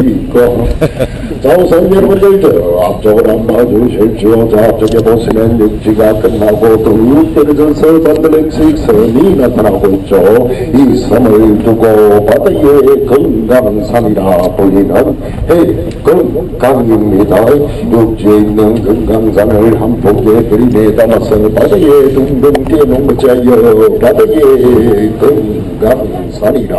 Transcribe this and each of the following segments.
있고. 자 우선 여러분들 저 앞쪽으로 한번 봐주십시오. 자 앞쪽에 보시면 육지가 끝나고 뚝 떨어져서 잔들행식 섬이 나타나고 있죠. 이 섬을 두고 바다의 건강산이라 불리는 해건강입니다. 육지에 있는 건강산을 한 폭에 들이내 담아서 바다에 둥둥 뛰어놓은 것자여 바다의 건강산이라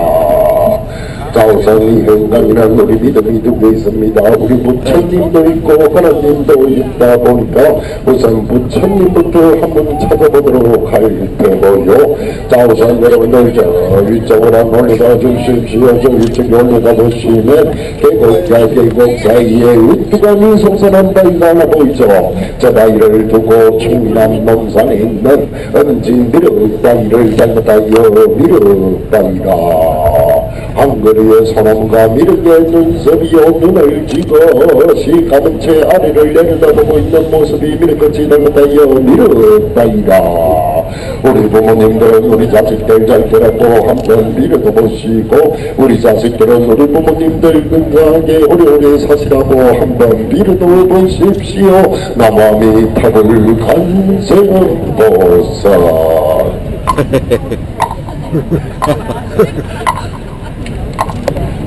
자, 우선 이 건강이라는 우리 믿음이 두고 있습니다. 우리 부처님도 있고 하나님도 있다 보니까 우선 부처님부터 한번 찾아보도록 할 테고요. 자, 우선 여러분들 저 위쪽으로 한번 올려가 주십시오. 저 위쪽에 올려가 보시면 계곡과 계곡 사이에 우두감이 솟아난 바위가 하나 보이죠. 저 바위를 두고 충남 논산에 있는 은진 미륵바위를 닮았다요. 미륵 바위라. 한거리의 사람과 미륵의 눈썹이요 눈을 쥐고 시까은 채 아래를 내려다보고 있는 모습이 미륵같이 닮았다요 미륵바이다. 우리 부모님들은 우리 자식들 잘 되라고 한번 미륵도 보시고 우리 자식들은 우리 부모님들 건강하게 오래오래 사시라고 한번 미륵도 보십시오. 남아미 탑을 간세는 보살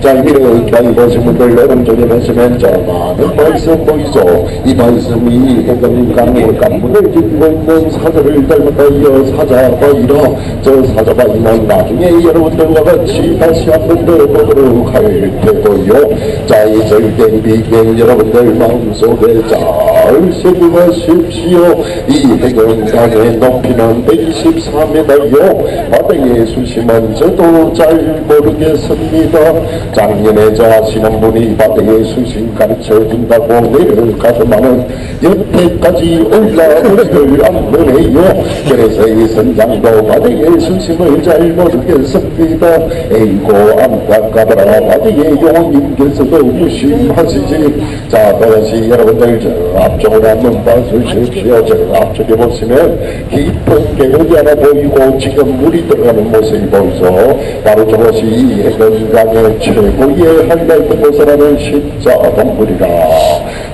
자, 이렇게 보신 분들 오른쪽에 보시면 저 많은 말씀 보이죠? 이 말씀이 해감인 강물 강문을 지키고 있는 사자를 닮았다여 사자바이라 저 사자바이는 나중에 여러분들과 같이 다시 한번 더 보도록 할 테고요. 자, 이 절경 비경 여러분들 마음속에 잘 새기가십시오. 이 해경강의 높이는 124m요. 바다의 수심은 저도 잘 모르겠습니다. 작년에 저 하시는 분이 바다의 수심 가르쳐 준다고 내려가서만은 여태까지 올라오지를 않보네요. 그래서 이 선장도 바다의 수심을 잘 모르겠습니다. 에이고 안타까워라 바다의 용님께서도 무심하시지. 자, 다시 여러분들 저 앞쪽으로 한번 봐주십시오. 저 앞쪽에 보시면 깊은 계곡이 하나 보이고 지금 물이 들어가는 모습이 보이죠. 바로 저것이 이 해변 강의 최고의 하이라이트 곳이라는 십자 동굴이라.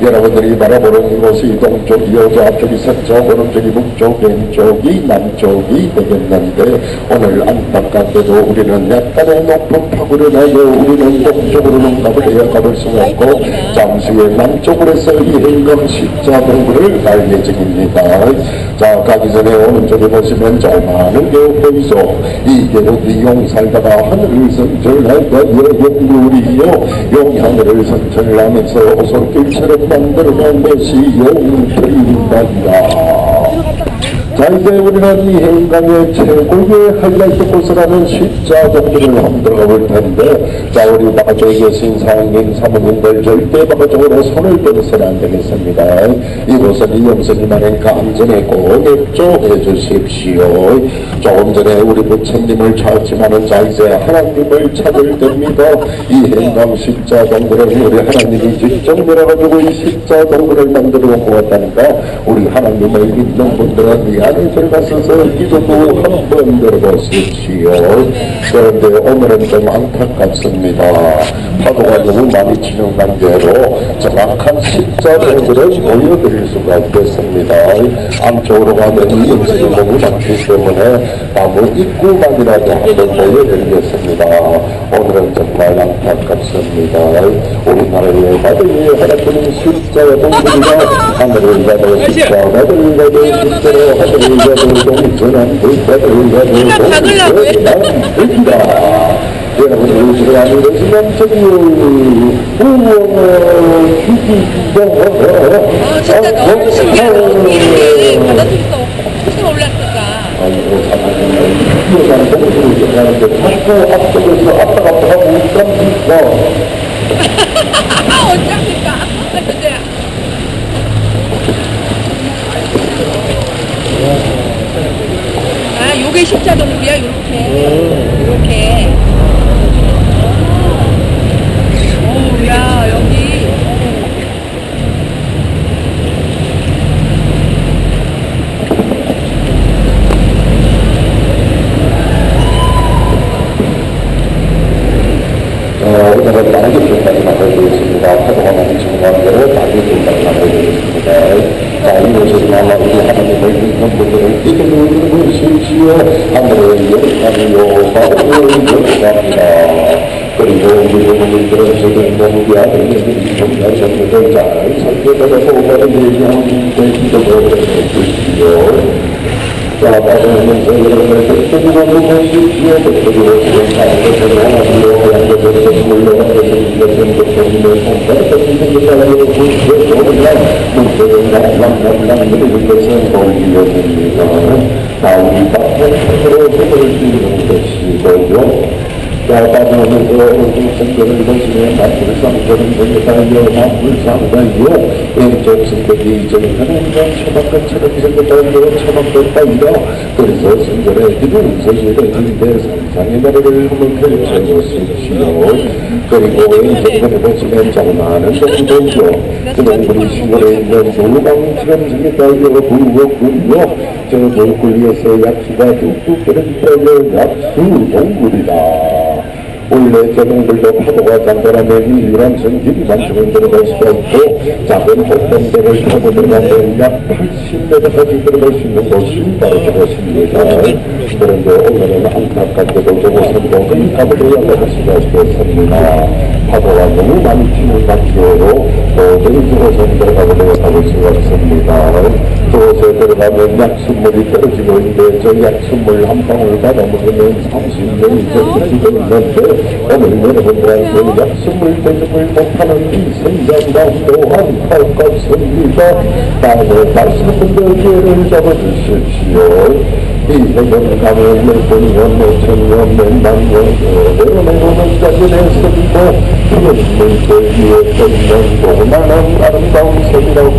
여러분들이 바라보는 곳이 동쪽이요 저 앞쪽이 서쪽 오른쪽이 북쪽 왼쪽이 남쪽이 되겠는데 오늘 안타깝게도 우리는 약간의 높은 파고를 하여 우리는 동쪽으로는 가보려 가볼 수 없고 잠시 후에 남쪽으로 해서 이 행강 십자 동굴을 갈 예정입니다 자 가기 전에 오른쪽에 보시면 저 많은 계곡 보이소. 이 계곡이 용 살다가 하늘을 선절할 거예요 용물이요. 용하늘을 선절하면서 오솔길처럼 만들어놓은 것이 용들이입니다 자 이제 우리는 이 행강의 최고의 하이라이트 코스라는 십자 동굴을 한번 들어가 볼 텐데 자 우리 바깥쪽에 계신 상인 사모님들 절대 바깥쪽으로 손을 떼서는 안 되겠습니다. 이곳은 이영선님만의 감전에 꼭 협조해 주십시오. 조금 전에 우리 부처님을 찾지만은 자 이제 하나님을 찾을 때입니다. 이 행강 십자 동굴을 우리 하나님이 직접 내려가지고 이 십자 동굴을 만들어 보았다니까 우리 하나님을 믿는 분들은 이 안에 들어가서서 기도도 한 번 들어보십시오. 그런데 오늘은 좀 안타깝습니다. 파도가 너무 많이 치는 관계로 정확한 십자 동굴을 보여드릴 수가 없겠습니다. 안쪽으로 가면 이 영상이 너무 많기 때문에 나무 입구만이라도 한번 보여드리겠습니다. 오늘은 정말 안타깝습니다. 우리나라의 바다에 하나님은 십자 동굴이가 하늘을 가도 십자 바다를 가도 십자로 하늘을 가도 동전한 불바다를 가도 동전한 불이다. 여러분 우리가 아는 것은 남쪽이요 우와 죽이다 아, 진짜 너무 신기하다. 올랐을까. 아이고 사랑하는 뛰어가는 동생을 얘기하는데 자꾸 앞쪽에서 왔다 갔다 하고 있답니다 아, 어떡합니까? 근데 아, 요게 십자동굴이야, 요렇게. 요렇게. 오, 야, 여기. 어, 오늘은 날개 쪽까지 가보고 모든 것이지요 하늘의 영광이요 바다의 영광이다 그리고 우리는 그런 공부야 우리는 정말 정말 잘 살펴보고 보는 얘기하는데 기도도 해주시오 자, 바다는 저희를 백두고 것이지요 백두고 사는 것은 하나님이요 하나님 것은 물러가는 것은 이것은 것은 성과는 생각하고 그것도 그냥 문제는 남남남남 이런 것은 돌리어집니다 다 그래서 성전에 기둥 서시를 인대 상상의 머리를 한번 펼쳐보십시오 그리고 왼쪽으로 보시면 조그마한 동동죠 그는 우리 시골에 있는 무방처럼 생겼다요 부엌군요 저 물굴리에서 약수가 뚝뚝 떨어지다요 약수 동굴이다 원래 저동들도 파도가 장단하면 유람 성질이 만층을 들어갈 수가 있고 작은 호동대를 타고 들어가면 약 80m까지 들어갈 수 있는 곳이 바로 저것입니다. 그런데 오늘은 안타깝게도 저곳은 거의 가버려야 할 수가 없겠습니다. 치는 관계로 도저히 저곳은 들어가버려야 할 수가 없습니다. 저곳에 들어가면 약수물이 떨어지고 있는데 저 약수물 한 방울 받아 먹으면 30년이 떨어지고 있는데 오늘 여러분들한테 약수물 대접을 못하는 이 생장당 또한 할 것입니다. 다음에 말씀을 기회를 잡아주십시오. 이 세상 가면 몇 번이면 몇 천년 몇만년 여러분의 오늘까지 내서도 그런 문제 위에 떴는 고만한 아름다운 색이라고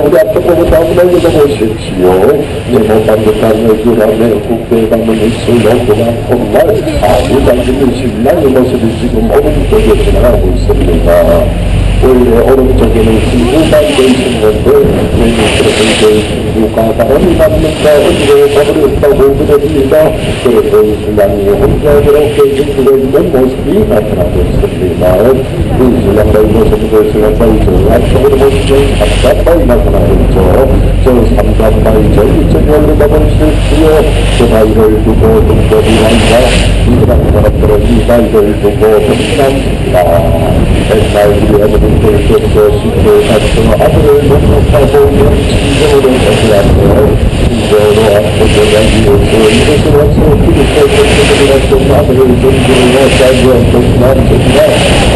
우리 보고 다음날 읽어보십시오. 제목 반듯한 여주라며 국대 방문을 슬로그만 정말 아주 당신의 신랑의 모습이 지금 오른쪽에 지나가고 있습니다. 오히려 오른쪽에는 신부반대 있는데 왼쪽으로 이제 신부가 바람이 맞는가 어디로 가버렸다고 그럽니다. 그래서 이 신랑이 혼자 그렇게 힘들어 있는 모습이 나타나고 있습니다. 이 신랑과 이 모습을 신랑과 이 앞쪽으로 보시면 삼삼바이 나타나고 있죠. 저 삼삼바이 저 이쪽에 올라가보십시오. 저 바위를 두고 등급이 앉아 이런 사람들은 이 바위를 두고 등산합니다. 옛날 우리 어머님들께서 쉽게 같은 아들을 목욕하고 친정으로 가져왔고 친정으로 앞서서 위해서 이것을 와서 그리스도 그들이라서 아들을 존중으로 짜주어 존난 존나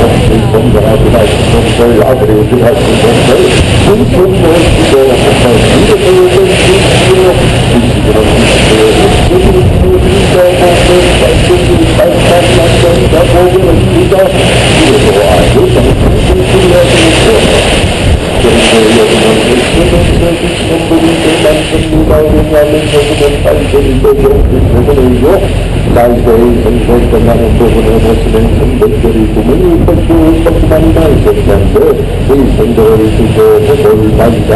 없이 성장하고 나신 것을 아들이 들하신 것을 손 손 모시고 이것을 요즘 주시고 주시기로 주시고 주시기로 주시고 말씀이 발판났던 자 많습니다. 왜냐하면 저분은 단순히도 용기적으로요. 날개의 생선 떠나는 부분에 선들들이 구멍이 있고 조금만 나 있었는데 이 선들을 두고 목을 만져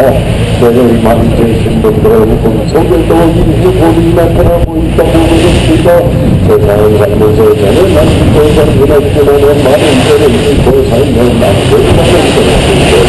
쇠를 만지신 분들은 꿈속에도 인지 볼이 나타나고 있다고 그럽니다. 세상을 살면서 저는 만지고 살기는 많은 죄를 살면 남들 먹는 것이고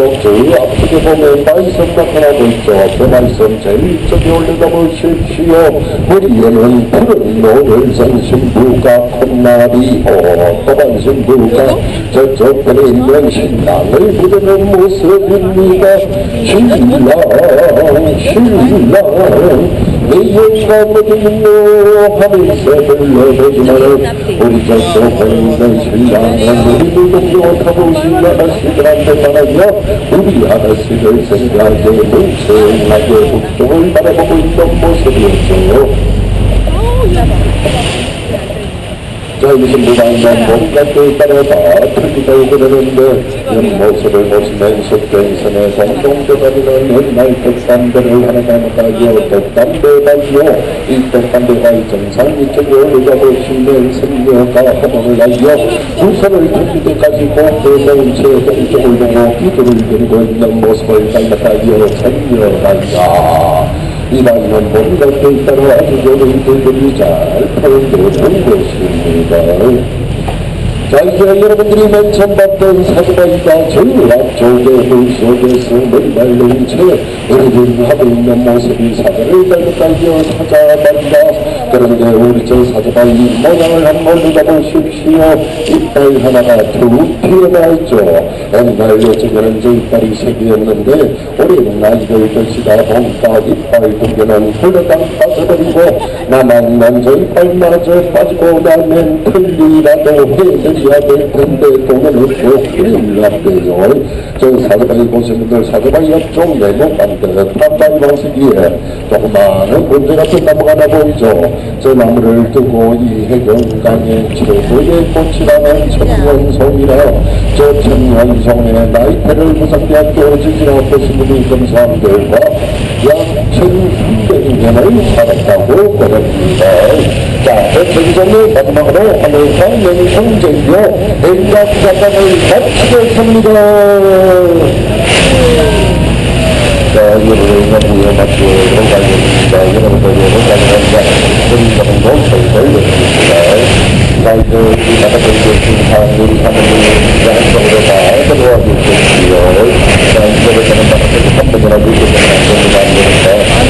제일 앞쪽에 보면 말씀 나타나고 있죠. 그 말씀 제일 쪽에 올려다보십시오. 우리에는 푸른 노를 선 신부가 콧나비오 또한 신부가 저쪽 편에 있는 신랑을 부르는 모습입니다. 신랑 신랑 내 영감을 있노 하면서 불러보지만 우리 저쪽 있는 신랑은 우 리도 공격하고 신랑하 날 백산대를 하나님까지요 독담대가지요 이 독담대가 이 정상 이쪽에 올라보시면 성녀가 허mon을 하여 두 손을 들릴 때까지 꼭대는 채 이쪽을 보고 기도를 드리고 있는 모습을 닮았다요 성녀가 이방인은 뭔가 때에 따라 아주 좋은 글들이 잘 표현되는 것입니다. 자, 이제 여러분들이 맨 처음 봤던 저희 앞쪽에 물 속에서 맨발른 채 우리들 하고 있는 모습이 사자를 닮았다며 찾아간다. 그런데 우리 저 사주가이 모양을 한번 읽어보십시오. 이빨 하나가 툭 튀어나와 있죠. 옛날 요즘에는 저 이빨이 세 개였는데 올해는 나이를 드시다 보니까 이빨 두 개는 홀라당 빠져버리고 나만만 저 이빨마저 빠지고 나면 틀리라도 해드 이야기의 근대 돈을 쭉 올랐대요. 저희 사드바이 보시분들 사드바이 옆쪽 내목간들 판단 방식 위에 조그마한 군대 같은 나무가 나 보이죠. 저 나무를 두고 이 해경강의 최고의 꽃이라는 청년성이라 저 청년성의 나이테를 부산대학교 지지나 보신 분이 검사함들과 약1 nhà Mỹ hay là toàn quốc của mình để hết những cái nước và mọi đứa và lời có những công trình vô đến cho cho cho mình hết cái thân đồ để như vậy là vừa mặt vừa phải gì để như vậy vừa không phải gì để tinh thần vốn tự tử được để khi mà các việc sinh hoạt đi thăm đi dẫn dòng đồ tải tất cả điều kiện gì rồi đang cho nên các bạn không bao giờ đi được cái này